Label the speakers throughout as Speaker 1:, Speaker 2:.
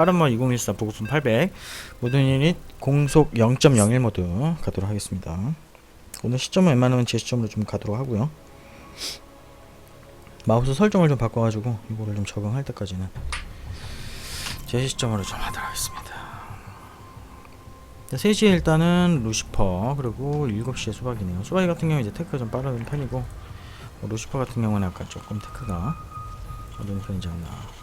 Speaker 1: 빠른머 2014 보급품 800 모든 유닛 공속 0.01 모드 가도록 하겠습니다. 오늘 시점은 웬만하면 제 시점으로 좀 가도록 하고요. 마우스 설정을 좀 바꿔가지고 이거를 좀 적응할 때까지는 제 시점으로 좀 하도록 하겠습니다. 3시에 일단은 루시퍼 그리고 7시에 수박이네요. 수박이 같은 경우는 이제 테크가 좀 빠른 편이고 뭐 루시퍼 같은 경우는 약간 조금 테크가 어려운 편이지 않나.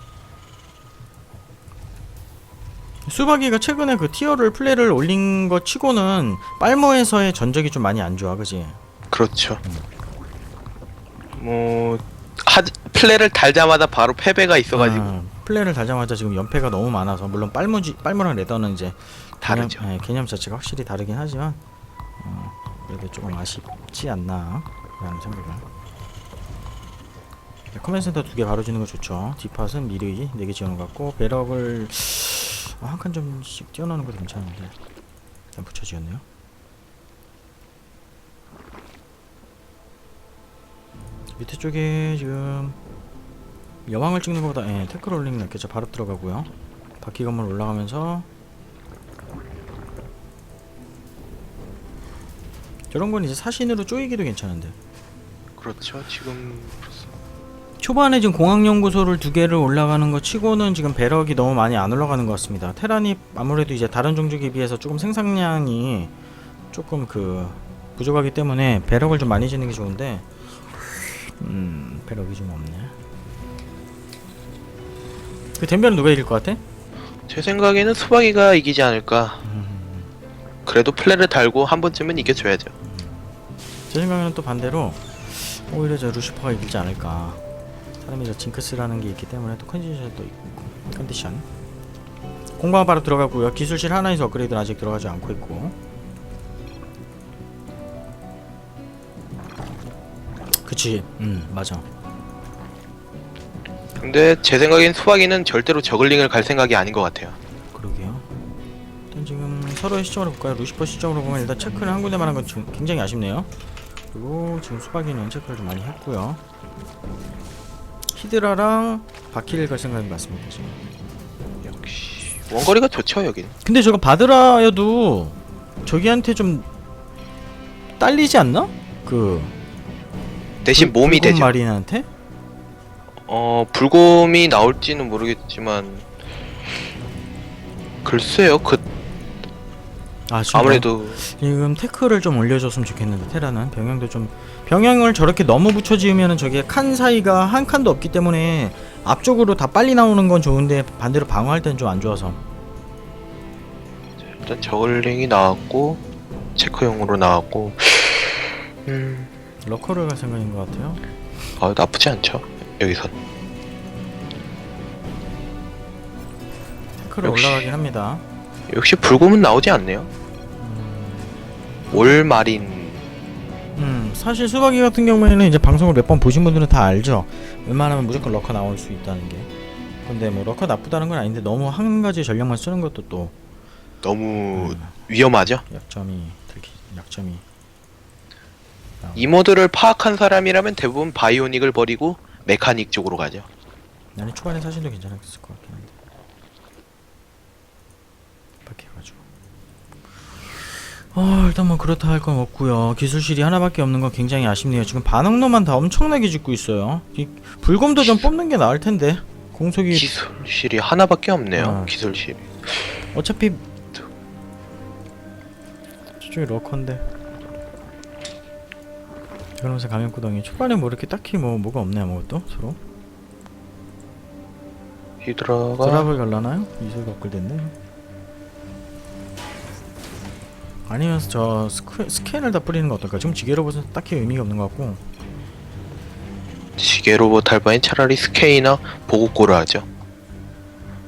Speaker 1: 수박이가 최근에 그 티어를 플레이를 올린 거 치고는 빨모에서의 전적이 좀 많이 안 좋아, 그지?
Speaker 2: 그렇죠. 뭐 하, 플레이를 달자마자 바로 패배가 있어가지고
Speaker 1: 아, 플레이를 달자마자 지금 연패가 너무 많아서 물론 빨모지 빨모랑 레더는 이제
Speaker 2: 다르죠.
Speaker 1: 개념, 예, 개념 자체가 확실히 다르긴 하지만 어, 그래도 조금 아쉽지 않나라는 생각을. 네, 커맨 센터 두 개 바로 주는 거 좋죠. 뒷팟은 미리 네개 지어놓은 것 같고 배럭을 아, 한칸 좀씩 띄워놓는 것도 괜찮은데 일단 붙여 지었네요. 밑에 쪽에 지금 여왕을 찍는 것보다 예, 태클 올리는 게 낫겠죠. 바로 들어가고요. 바퀴 건물 올라가면서 저런 건 이제 사신으로 쪼이기도 괜찮은데
Speaker 2: 그렇죠. 지금
Speaker 1: 초반에 지금 공학연구소를 두 개를 올라가는 거 치고는 지금 배럭이 너무 많이 안 올라가는 것 같습니다. 테란이 아무래도 이제 다른 종족에 비해서 조금 생산량이 조금 그 부족하기 때문에 배럭을 좀 많이 짓는 게 좋은데 음 배럭이 좀 없네. 그 덴변은 누가 이길 것 같아?
Speaker 2: 제 생각에는 수박이가 이기지 않을까. 그래도 플레이를 달고 한 번쯤은 이겨줘야죠.
Speaker 1: 제 생각에는 또 반대로 오히려 저 루시퍼가 이기지 않을까. 사람이 저 징크스라는 게 있기 때문에 또 컨디션도 있고 컨디션. 공방 바로 들어가고요. 기술실 하나에서 업그레이드는 아직 들어가지 않고 있고. 그치, 음 맞아.
Speaker 2: 근데 제 생각엔 수박이는 절대로 저글링을 갈 생각이 아닌 것 같아요.
Speaker 1: 그러게요. 일단 지금 서로의 시점으로 볼까요? 루시퍼 시점으로 보면 일단 체크를 한 군데만 한 건 굉장히 아쉽네요. 그리고 지금 수박이는 체크를 좀 많이 했고요. 히드라랑 바퀴를 갈 생각인 것 같습니다. 지금.
Speaker 2: 역시 원거리가 좋죠 여긴.
Speaker 1: 근데 저거 바드라여도 저기한테 좀 딸리지 않나? 그
Speaker 2: 대신
Speaker 1: 불-
Speaker 2: 몸이 되죠.
Speaker 1: 마린한테?
Speaker 2: 어 불곰이 나올지는 모르겠지만 글쎄요 그
Speaker 1: 아
Speaker 2: 아무래도
Speaker 1: 지금 태클을 좀 올려줬으면 좋겠는데 테라는 병영도 좀 병영을 저렇게 너무 붙여 지으면은 저게 칸 사이가 한 칸도 없기 때문에 앞쪽으로 다 빨리 나오는 건 좋은데 반대로 방어할 때는 좀 안 좋아서
Speaker 2: 일단 저글링이 나왔고 체크용으로 나왔고 음
Speaker 1: 러커를 갈 생각인 것 같아요.
Speaker 2: 아, 나쁘지 않죠 여기선
Speaker 1: 태클을
Speaker 2: 역시.
Speaker 1: 올라가긴 합니다.
Speaker 2: 역시 불곰은 나오지 않네요 올마린
Speaker 1: 음 사실 수박이 같은 경우에는 이제 방송을 몇 번 보신 분들은 다 알죠. 웬만하면 무조건 러커 나올 수 있다는 게. 근데 뭐 러커 나쁘다는 건 아닌데 너무 한 가지 전략만 쓰는 것도 또
Speaker 2: 너무
Speaker 1: 음,
Speaker 2: 위험하죠
Speaker 1: 약점이 들기 약점이.
Speaker 2: 이 모드를 파악한 사람이라면 대부분 바이오닉을 버리고 메카닉 쪽으로 가죠
Speaker 1: 나는 초반에 사실도 괜찮았을 것 같긴 한데. 바뀌어가지고. 어 일단 뭐 그렇다 할 건 없고요. 기술실이 하나밖에 없는 건 굉장히 아쉽네요. 지금 반응로만 다 엄청나게 짓고 있어요. 이 불곰도 좀 뽑는 게 나을 텐데. 공속이
Speaker 2: 기술실이 하나밖에 없네요
Speaker 1: 아.
Speaker 2: 기술실이
Speaker 1: 어차피 저쪽이 러커인데. 그러면서 감염구덩이 초반에 뭐 이렇게 딱히 뭐 뭐가 없네 아무것도 서로.
Speaker 2: 히드라가
Speaker 1: 드랍을 갈라나요? 이소가 업글됐네. 아니면 저 스크, 스캔을 다 뿌리는 거 어떨까? 지금 지게 로봇은 딱히 의미가 없는 것 같고.
Speaker 2: 지게 로봇 할 바엔 차라리 스케이나 보급고를 하죠.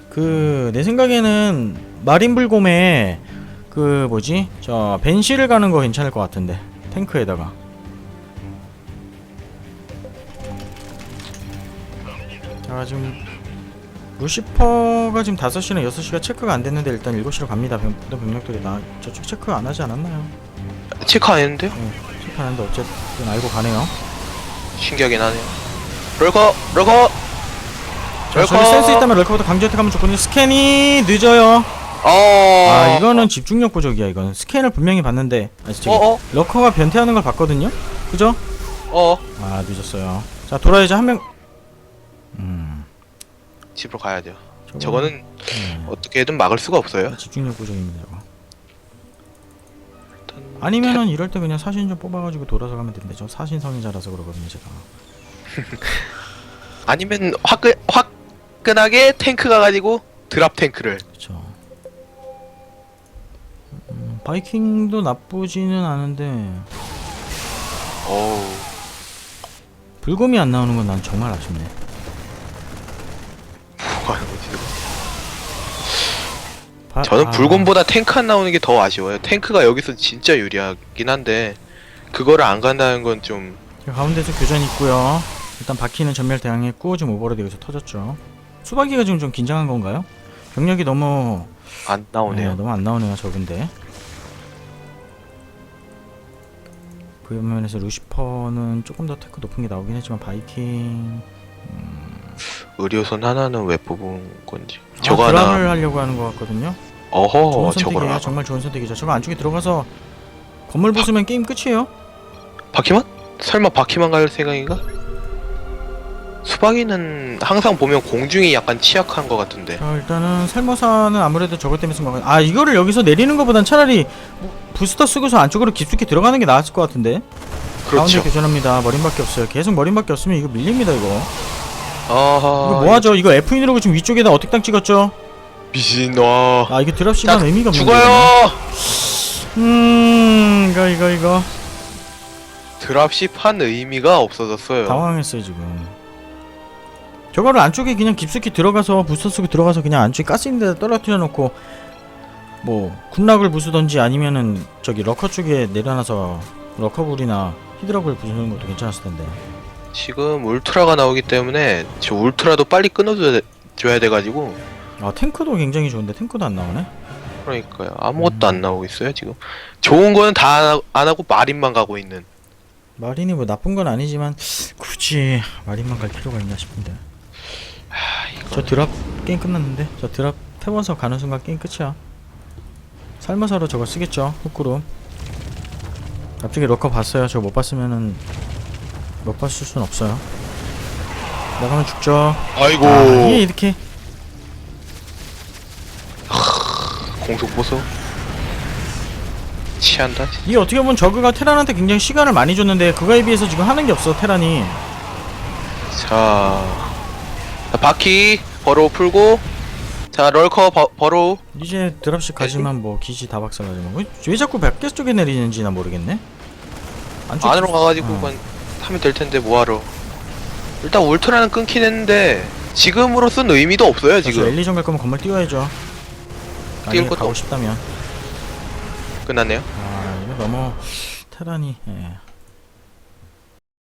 Speaker 1: 그 내 생각에는 마린 불곰에 그 뭐지? 저 벤시를 가는 거 괜찮을 것 같은데 탱크에다가. 자 지금 루시퍼가 지금 5시나 6시가 체크가 안 됐는데 일단 7시로 갑니다. 병, 병력들이 나 저쪽 체크 안 하지 않았나요?
Speaker 2: 체크 안 했는데요?
Speaker 1: 네, 체크 안 했는데 어쨌든 알고 가네요.
Speaker 2: 신기하긴 하네요. 럴커 럴커!
Speaker 1: 자. 저기 센스 있다면 럴커부터 강제 혜택하면 좋거든요. 스캔이 늦어요.
Speaker 2: 어.
Speaker 1: 아 이거는 집중력 부족이야 이건 스캔을 분명히 봤는데 아 저기
Speaker 2: 어어?
Speaker 1: 럴커가 변태하는 걸 봤거든요? 그죠?
Speaker 2: 어.
Speaker 1: 아 늦었어요. 자 돌아야지 한 명. 음
Speaker 2: 집으로 가야 돼요.
Speaker 1: 저거는- 네.
Speaker 2: 어떻게든 막을 수가 없어요.
Speaker 1: 집중력 부족입니다. 아니면은 이럴 때 그냥 사신 좀 뽑아가지고 돌아서 가면 되는데 저 사신 성인자라서 그러거든요 제가
Speaker 2: 아니면 화끈 화끈하게 탱크 가 가지고 드랍 탱크를
Speaker 1: 그쵸 음, 바이킹도 나쁘지는 않은데
Speaker 2: 어우
Speaker 1: 불곰이 안 나오는 건 난 정말 아쉽네 바-
Speaker 2: 저는
Speaker 1: 아,
Speaker 2: 불곰보다 탱크 안 나오는 게 더 아쉬워요. 탱크가 여기서 진짜 유리하긴 한데 그거를 안 간다는 건좀
Speaker 1: 저 가운데서 교전 있고요. 일단 바퀴는 전멸 대항했고 지금 오버로드 여기서 터졌죠. 수박이가 지금 좀 긴장한 건가요? 병력이 너무
Speaker 2: 안 나오네요.
Speaker 1: 네, 너무 안 나오네요 적은데. 그 면에서 루시퍼는 조금 더 테크 높은 게 나오긴 했지만 바이킹
Speaker 2: 의료선 하나는 왜 뽑은 건지.
Speaker 1: 아,
Speaker 2: 저거
Speaker 1: 드랍을
Speaker 2: 하나
Speaker 1: 하려고 하는 것 같거든요
Speaker 2: 어허
Speaker 1: 좋은 선택이에요. 정말 좋은 선택이죠. 저거 안쪽에 들어가서 건물 부수면 게임 끝이에요.
Speaker 2: 바퀴만? 설마 바퀴만 갈 생각인가? 수박이는 항상 보면 공중이 약간 취약한 것 같은데.
Speaker 1: 자 일단은 살모사는 아무래도 저것 때문에 쓴것 같아 아 이거를 여기서 내리는 것보단 차라리 뭐 부스터 쓰고서 안쪽으로 깊숙이 들어가는 게 나았을 것 같은데. 가운데
Speaker 2: 그렇죠
Speaker 1: 교전합니다. 머린밖에 없어요. 계속 머린밖에 없으면 이거 밀립니다 이거. 이거 뭐하죠? 이거 F 누르고 지금 위쪽에다 어택 땅 찍었죠
Speaker 2: 미친
Speaker 1: 와아 이게 드랍 시간
Speaker 2: 자,
Speaker 1: 의미가 없는
Speaker 2: 죽어요!
Speaker 1: 음 이거 이거 이거.
Speaker 2: 드랍십 한 의미가 없어졌어요.
Speaker 1: 당황했어요 지금. 저거를 안쪽에 그냥 깊숙이 들어가서 부스터 쓰고 들어가서 그냥 안쪽에 가스 있는 데다 떨어뜨려 놓고 뭐 군락을 부수던지 아니면은 저기 러커 쪽에 내려놔서 러커불이나 히드락을 부수는 것도 괜찮았을 텐데.
Speaker 2: 지금 울트라가 나오기 때문에 저 울트라도 빨리 끊어줘야 돼, 줘야 돼가지고
Speaker 1: 아 탱크도 굉장히 좋은데 탱크도 안 나오네?
Speaker 2: 그러니까요. 아무것도
Speaker 1: 음.
Speaker 2: 안 나오고 있어요 지금? 좋은 거는 다 안 하고 마린만 가고 있는.
Speaker 1: 마린이 뭐 나쁜 건 아니지만 굳이 마린만 갈 필요가 있나 싶은데. 저 드랍 게임 끝났는데? 저 드랍 태워서 가는 순간 게임 끝이야. 살모사로 저거 쓰겠죠 훅구름 앞쪽에 러커 봤어요. 저거 못 봤으면은 못 봤을 순 없어요. 나가면 죽죠.
Speaker 2: 아이고.
Speaker 1: 아 이게 이렇게
Speaker 2: 공속 보소. 취한다.
Speaker 1: 이게 어떻게 보면 저그가 테란한테 굉장히 시간을 많이 줬는데 그거에 비해서 지금 하는 게 없어 테란이.
Speaker 2: 자, 자 바퀴 버로우 풀고 자 럴커 버, 버로우
Speaker 1: 이제 드랍식 가지만 뭐 기지 다 박살나지만 왜- 왜 자꾸 밖에 쪽에 내리는지 나 모르겠네. 안쪽
Speaker 2: 안으로 가가지고
Speaker 1: 어.
Speaker 2: 만 하면 될 텐데 뭐하러. 일단 울트라는 끊긴 했는데 지금으로선 의미도 없어요
Speaker 1: 지금. 엘리전 갈 거면 건물 띄워야죠
Speaker 2: 띄울 것도
Speaker 1: 가고
Speaker 2: 없-
Speaker 1: 싶다면
Speaker 2: 끝났네요
Speaker 1: 아 이거 너무 테란이 예.